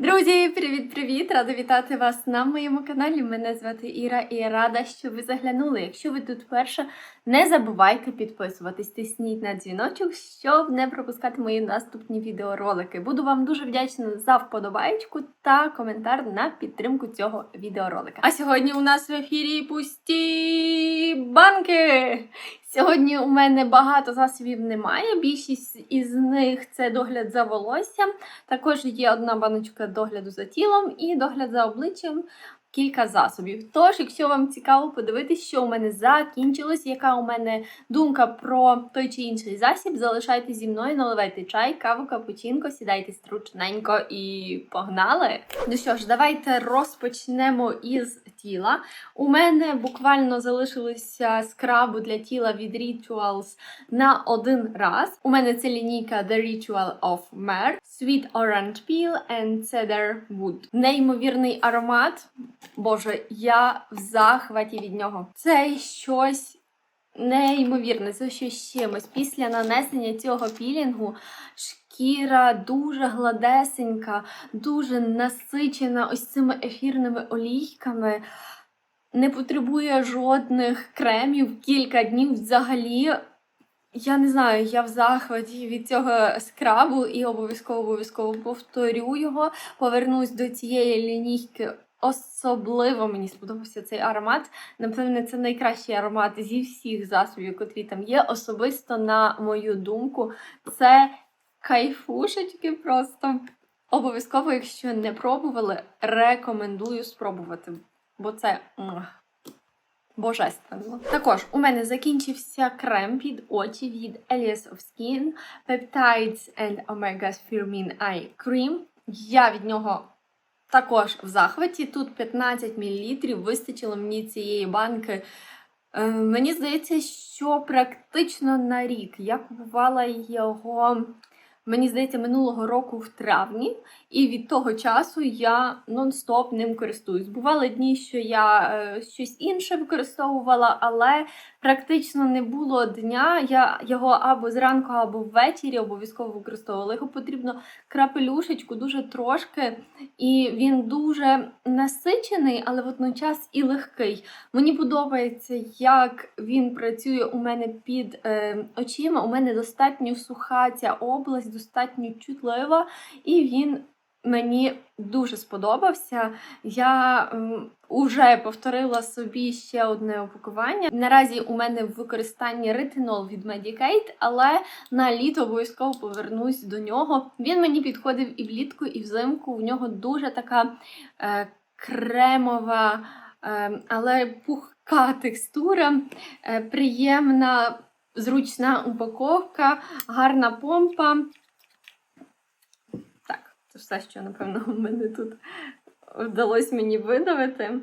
Друзі, привіт-привіт! Рада вітати вас на моєму каналі. Мене звати Іра і я рада, що ви заглянули. Якщо ви тут вперше, не забувайте підписуватись, тисніть на дзвіночок, щоб не пропускати мої наступні відеоролики. Буду вам дуже вдячна за вподобайку та коментар на підтримку цього відеоролика. А сьогодні у нас в ефірі пусті банки. Сьогодні у мене багато засобів немає. Більшість із них це догляд за волоссям. Також є одна баночка догляду за тілом і догляд за обличчям. Кілька засобів. Тож, якщо вам цікаво подивитись, що у мене закінчилось, яка у мене думка про той чи інший засіб, залишайтесь зі мною, наливайте чай, каву, капучинко, сідайте стручненько і погнали. Ну що ж, давайте розпочнемо із тіла. У мене буквально залишилося скрабу для тіла від Rituals на один раз. У мене це лінійка The Ritual of Mer, Sweet Orange Peel and Cedar Wood. Неймовірний аромат. Боже, я в захваті від нього. Це щось неймовірне, це щось з чимось. Після нанесення цього пілінгу шкіра дуже гладесенька, дуже насичена ось цими ефірними олійками. Не потребує жодних кремів кілька днів взагалі. Я не знаю, я в захваті від цього скрабу і обов'язково обов'язково повторю його. Повернусь до цієї лінійки. Особливо мені сподобався цей аромат. Напевне, це найкращий аромат зі всіх засобів, котрі там є. Особисто, на мою думку, це кайфушечки просто. Обов'язково, якщо не пробували, рекомендую спробувати. Бо це божественно. Також у мене закінчився крем під очі від Elias of Skin Peptides and Omega Firmin Eye Cream. Я від нього також в захваті. Тут 15 мл, вистачило мені цієї банки. Е, мені здається, що практично на рік. Я купувала його, мені здається, минулого року в травні, і від того часу я нон-стоп ним користуюсь. Бували дні, що я е, щось інше використовувала, але практично не було дня. Я його або зранку, або ввечері обов'язково використовувала. Його потрібно крапелюшечку, дуже трошки, і він дуже насичений, але водночас і легкий. Мені подобається, як він працює у мене під е, очима. У мене достатньо суха ця область, достатньо чутлива, і він мені дуже сподобався. Я м, уже повторила собі ще одне упакування. Наразі у мене в використанні ретинол від Medicate, але на літо обов'язково повернусь до нього. Він мені підходив і влітку, і взимку. У нього дуже така е, кремова, е, але пухка текстура, е, приємна, зручна упаковка, гарна помпа. Так, це все, що, напевно, у мене тут вдалося мені видавити.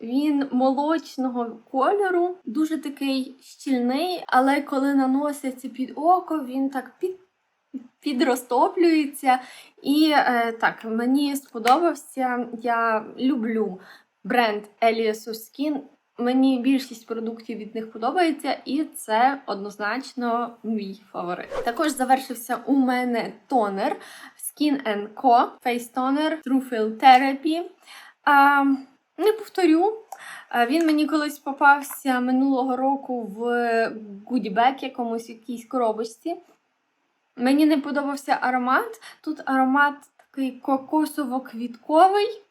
Він молочного кольору, дуже такий щільний, але коли наноситься під око, він так під, підрозтоплюється. І е, так, мені сподобався. Я люблю бренд Elias of Skin. Мені більшість продуктів від них подобається, і це однозначно мій фаворит. Також завершився у мене тонер Skin Co. Face Toner True Fill Therapy. А, не повторю. Він мені колись попався минулого року в гудібек якомусь якійсь коробочці. Мені не подобався аромат. Тут аромат такий кокосово-квітковий.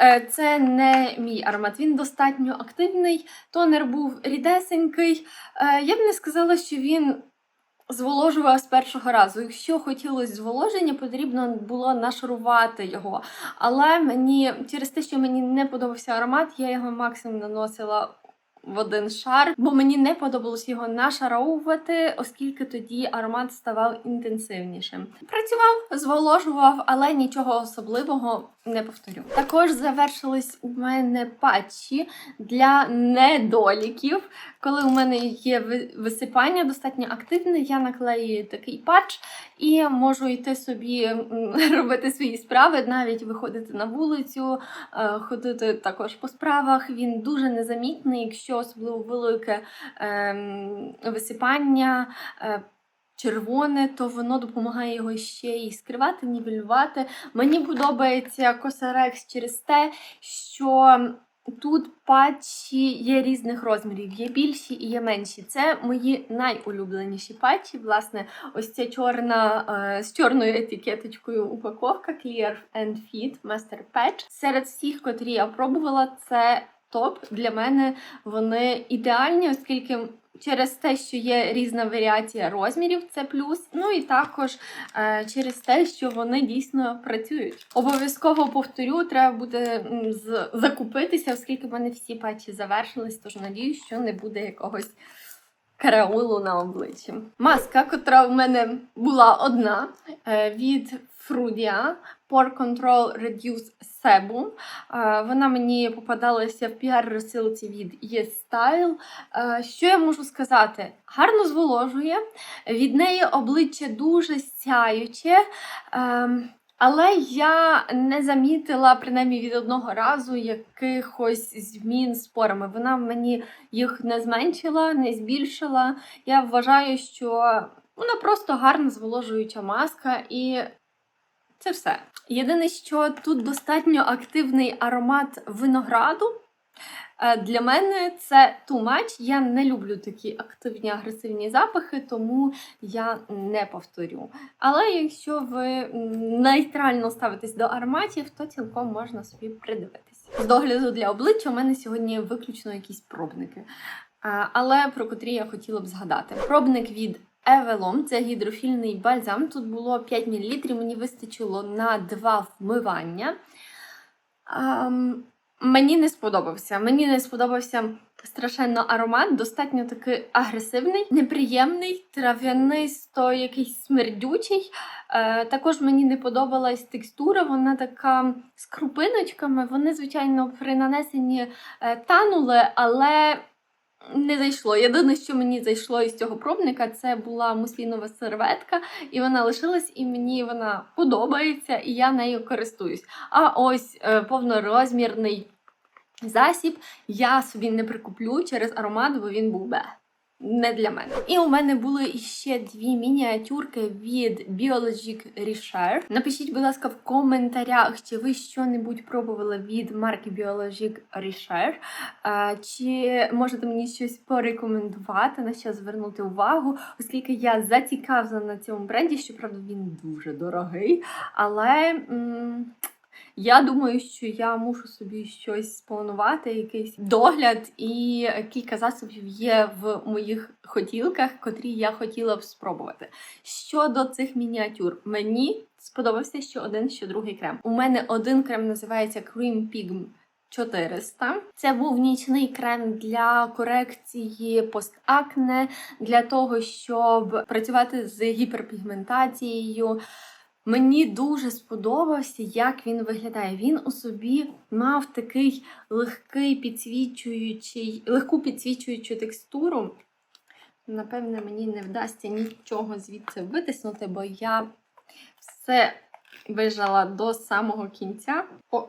Е, Це не мій аромат, він достатньо активний. Тонер був рідесенький. Е, Я б не сказала, що він зволожував з першого разу. Якщо хотілося зволоження, потрібно було нашарувати його. Але мені через те, що мені не подобався аромат, я його максимум наносила в один шар, бо мені не подобалось його нашаровувати, оскільки тоді аромат ставав інтенсивнішим. Працював, зволожував, але нічого особливого не повторю. Також завершились у мене патчі для недоліків. Коли у мене є ви- висипання достатньо активне, я наклею такий патч і можу йти собі робити свої справи, навіть виходити на вулицю, е, ходити також по справах. Він дуже незамітний, якщо особливо велике ем, висипання. Червоне, то воно допомагає його ще і скривати, нівелювати. Мені подобається Косарекс через те, що тут патчі є різних розмірів, є більші і є менші. Це мої найулюбленіші патчі. Власне, ось ця чорна е, з чорною етикеточкою упаковка Clear and Fit Master Patch. Серед всіх, котрі я пробувала, це топ. Для мене вони ідеальні, оскільки. Через те, що є різна варіація розмірів, це плюс. Ну і також е, через те, що вони дійсно працюють. Обов'язково повторю, треба буде закупитися, оскільки в мене всі патчі завершились, тож надіюсь, що не буде якогось караулу на обличчі. Маска, котра в мене була одна е, від Frudia Pore Control Reduce Sebum. Е, Вона мені попадалася в піар-розсилці від YesStyle. Е, Що я можу сказати? Гарно зволожує, від неї обличчя дуже сяюче. Ем, але я не замітила, принаймні від одного разу, якихось змін з порами. Вона мені їх не зменшила, не збільшила. Я вважаю, що вона просто гарна зволожуюча маска і це все. Єдине, що тут достатньо активний аромат винограду. Е, Для мене це too much. Я не люблю такі активні агресивні запахи, тому я не повторю. Але якщо ви нейтрально ставитесь до ароматів, то цілком можна собі придивитись. З догляду для обличчя у мене сьогодні виключно якісь пробники. Але про котрі я хотіла б згадати. Пробник від Евелом, це гідрофільний бальзам. Тут було 5 мл, мені вистачило на 2 вмивання. Ам, Мені не сподобався. Мені не сподобався страшенно аромат, достатньо такий агресивний, неприємний, трав'янисто, якийсь смердючий. Е, також мені не подобалась текстура, вона така з крупиночками. Вони, звичайно, при нанесенні е, танули, але не зайшло. Єдине, що мені зайшло із цього пробника, це була муслінова серветка, і вона лишилась, і мені вона подобається, і я нею користуюсь. А ось е, повнорозмірний засіб я собі не прикуплю через аромат, бо він був бе. Не для мене. І у мене були іще дві мініатюрки від Biologic Recher. Напишіть, будь ласка, в коментарях, чи ви що-небудь пробували від марки Biologic. Е, Чи можете мені щось порекомендувати, на що звернути увагу, оскільки я зацікавлена на цьому бренді, щоправда, він дуже дорогий. Але м, я думаю, що я мушу собі щось спланувати, якийсь догляд, і кілька засобів є в моїх хотілках, котрі я хотіла б спробувати. Щодо цих мініатюр, мені сподобався що один, що другий крем. У мене один крем називається Cream Pigm 400. Це був нічний крем для корекції постакне, для того, щоб працювати з гіперпігментацією. Мені дуже сподобався, як він виглядає. Він у собі мав такий легкий підсвічуючий, легку підсвічуючу текстуру. Напевне, мені не вдасться нічого звідси витиснути, бо я все вижала до самого кінця. О,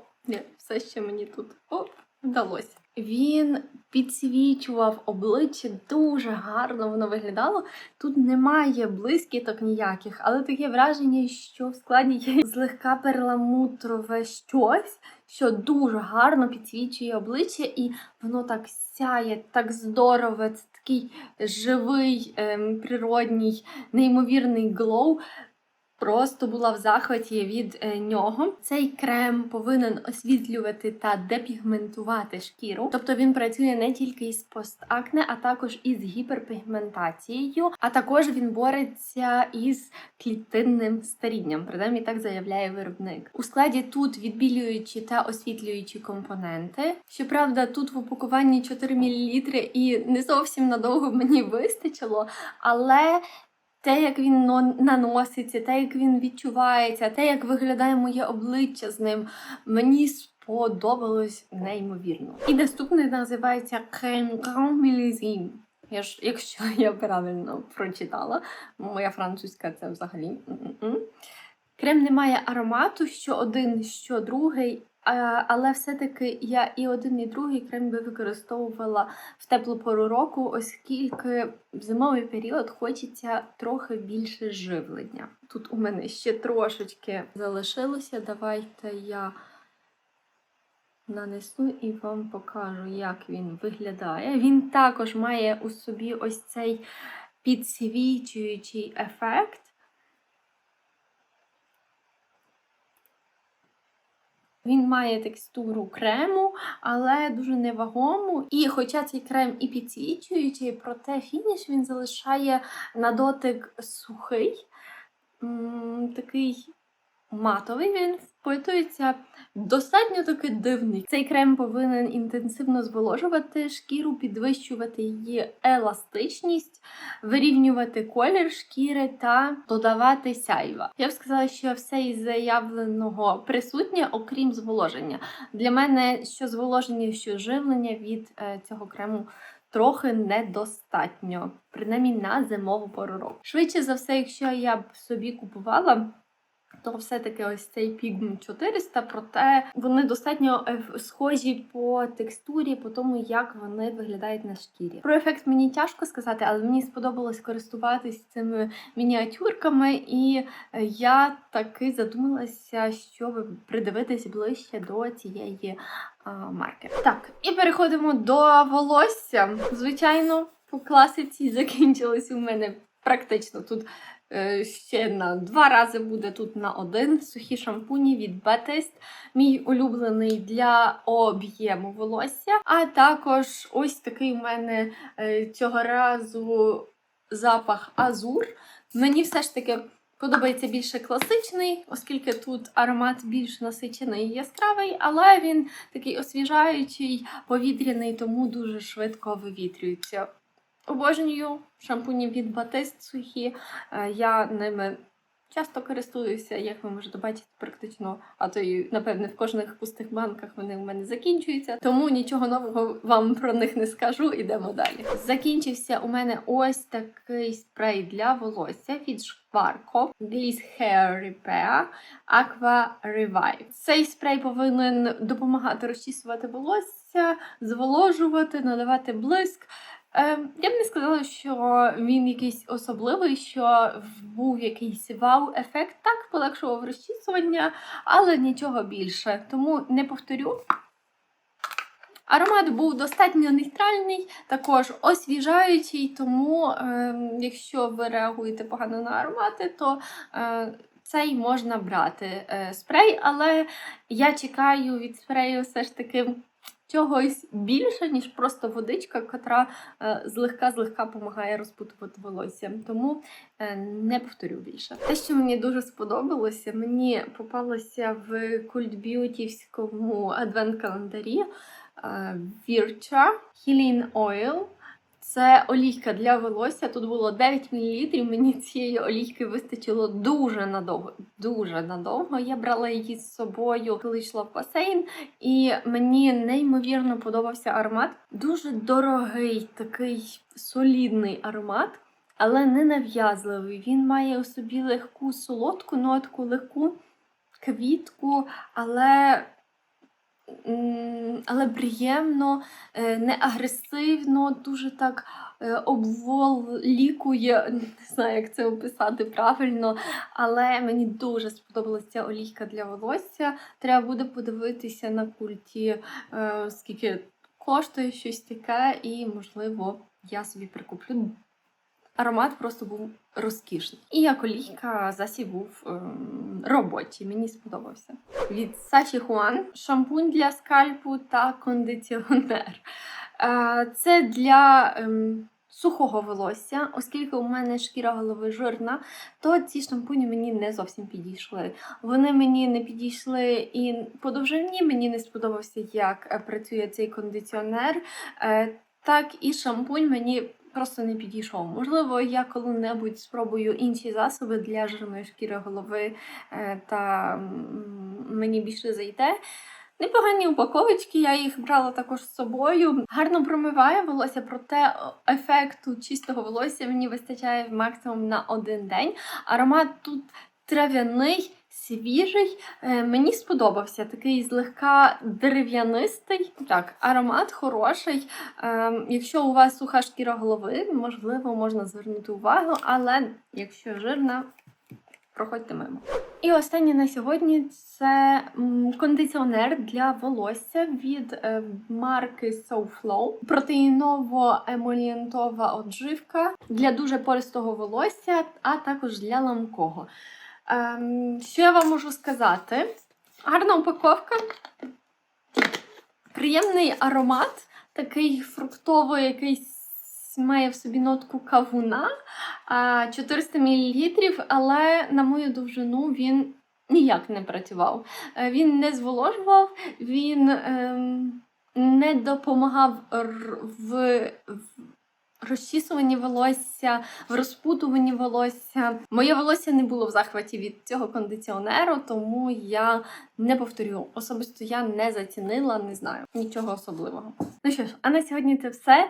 все ще мені тут о, вдалося. Він підсвічував обличчя дуже гарно воно виглядало. Тут немає блискіток ніяких, але таке враження, що в складі є злегка перламутрове щось, що дуже гарно підсвічує обличчя, і воно так сяє, так здорово. Це такий живий, ем, природній, неймовірний глоу. Просто була в захваті від е, нього. Цей крем повинен освітлювати та депігментувати шкіру. Тобто він працює не тільки із постакне, а також із гіперпігментацією, а також він бореться із клітинним старінням. Принаймні так заявляє виробник. У складі тут відбілюючі та освітлюючі компоненти. Щоправда, тут в упакуванні 4 мл і не зовсім надовго мені вистачило, але те, як він наноситься, те, як він відчувається, те, як виглядає моє обличчя з ним, мені сподобалось неймовірно. І наступне називається Millésime. Я ж, якщо я правильно прочитала, моя французька це взагалі. Крем не має аромату, що один, що другий, Але все-таки я і один, і другий крем би використовувала в теплу пору року, оскільки в зимовий період хочеться трохи більше живлення. Тут у мене ще трошечки залишилося. Давайте я нанесу і вам покажу, як він виглядає. Він також має у собі ось цей підсвічуючий ефект. Він має текстуру крему, але дуже невагому. І хоча цей крем і підсвічуючий, проте фініш він залишає на дотик сухий, такий матовий він впитується. Достатньо таки дивний. Цей крем повинен інтенсивно зволожувати шкіру, підвищувати її еластичність, вирівнювати колір шкіри та додавати сяйва. Я б сказала, що все із заявленого присутнє, окрім зволоження. Для мене що зволоження, що живлення від е, цього крему. Трохи недостатньо, принаймні на зимову пору року. Швидше за все, якщо я б собі купувала, то все-таки ось цей Pigment 400, проте вони достатньо е, схожі по текстурі, по тому, як вони виглядають на шкірі. Про ефект мені тяжко сказати, але мені сподобалось користуватись цими мініатюрками, і е, я таки задумалася, щоб придивитись ближче до цієї а, марки. Так, і переходимо до волосся. Звичайно, по класиці закінчилось у мене практично тут. Е, Ще на два рази буде тут на один сухі шампуні від Batiste, мій улюблений для об'єму волосся. А також ось такий у мене е, цього разу запах азур. Мені все ж таки подобається більше класичний, оскільки тут аромат більш насичений і яскравий, але він такий освіжаючий, повітряний, тому дуже швидко вивітрюється. Обожнюю шампуні від Batiste сухі. Е, Я ними часто користуюся, як ви можете бачити, практично, а то й, напевне, в кожних пустих банках вони у мене закінчуються. Тому нічого нового вам про них не скажу. Ідемо далі. Закінчився у мене ось такий спрей для волосся від Шкварко Gliss Hair Repair Aqua Revive. Цей спрей повинен допомагати розчісувати волосся, зволожувати, надавати блиск. Е, Я б не сказала, що він якийсь особливий, що був якийсь вау-ефект. Так, полегшував розчісування, але нічого більше. Тому не повторю. Аромат був достатньо нейтральний, також освіжаючий, тому е, якщо ви реагуєте погано на аромати, то е, цей можна брати е, спрей, але я чекаю від спрею все ж таки чогось більше, ніж просто водичка, котра злегка-злегка допомагає розпутувати волосся. Тому е, не повторю більше. Те, що мені дуже сподобалося, мені попалося в культ-б'ютівському адвент-календарі Virtua Healing Oil. Це олійка для волосся. Тут було 9 мл. Мені цієї олійки вистачило дуже надовго. Дуже надовго. Я брала її з собою, коли йшла в басейн, і мені неймовірно подобався аромат. Дуже дорогий, такий солідний аромат, але не нав'язливий. Він має у собі легку солодку нотку, легку квітку, але але приємно, е, не агресивно, дуже так е, обволікує, не знаю, як це описати правильно, але мені дуже сподобалася ця олійка для волосся. Треба буде подивитися на культі, е, скільки коштує щось таке, і, можливо, я собі прикуплю. Аромат просто був розкішний. І як олійка засіб був ем, робочий, мені сподобався. Від Сачі Хуан шампунь для скальпу та кондиціонер. Е, це для ем, сухого волосся, оскільки у мене шкіра голови жирна, то ці шампуні мені не зовсім підійшли. Вони мені не підійшли і по довжині мені не сподобався, як е, працює цей кондиціонер. Е, так і шампунь мені просто не підійшов. Можливо, я коли-небудь спробую інші засоби для жирної шкіри голови е, та мені більше зайде. Непогані упаковочки, я їх брала також з собою. Гарно промиває волосся, проте ефекту чистого волосся мені вистачає максимум на один день. Аромат тут трав'яний, свіжий. Е, Мені сподобався такий злегка дерев'янистий. Так, аромат хороший. Е, Якщо у вас суха шкіра голови, можливо, можна звернути увагу, але якщо жирна, проходьте мимо. І останнє на сьогодні це кондиціонер для волосся від е, марки SoFlow. Протеїново-емолієнтова одживка для дуже пористого волосся, а також для ламкого. Ем, що я вам можу сказати? Гарна упаковка, приємний аромат, такий фруктовий, якийсь має в собі нотку кавуна. 400 мл, але на мою довжину він ніяк не працював. Е, Він не зволожував, він ем, не допомагав в розчісуванні волосся, в розпутуванні волосся. Моє волосся не було в захваті від цього кондиціонеру, тому я не повторю. Особисто я не зацінила, не знаю нічого особливого. Ну що ж, а на сьогодні це все.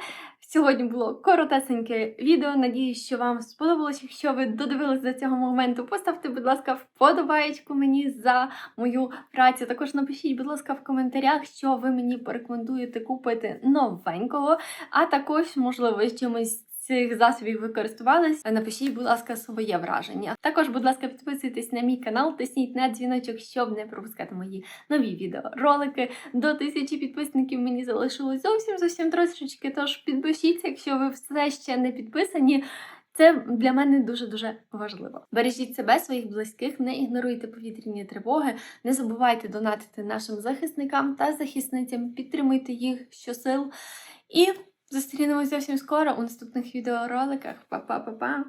Сьогодні було коротесеньке відео. Надіюсь, що вам сподобалось. Якщо ви додивились до цього моменту, поставте, будь ласка, вподобаєчку мені за мою працю. Також напишіть, будь ласка, в коментарях, що ви мені порекомендуєте купити новенького, а також, можливо, ви з Цих засобів ви користувались, напишіть, будь ласка, своє враження. Також, будь ласка, підписуйтесь на мій канал, тисніть на дзвіночок, щоб не пропускати мої нові відеоролики. До тисячі підписників мені залишилось зовсім зовсім трошечки. Тож підпишіться, якщо ви все ще не підписані. Це для мене дуже дуже важливо. Бережіть себе, своїх близьких, не ігноруйте повітряні тривоги, не забувайте донатити нашим захисникам та захисницям, підтримуйте їх щосил. І зустрінемось зовсім скоро у наступних відеороликах. Па-па-па-па!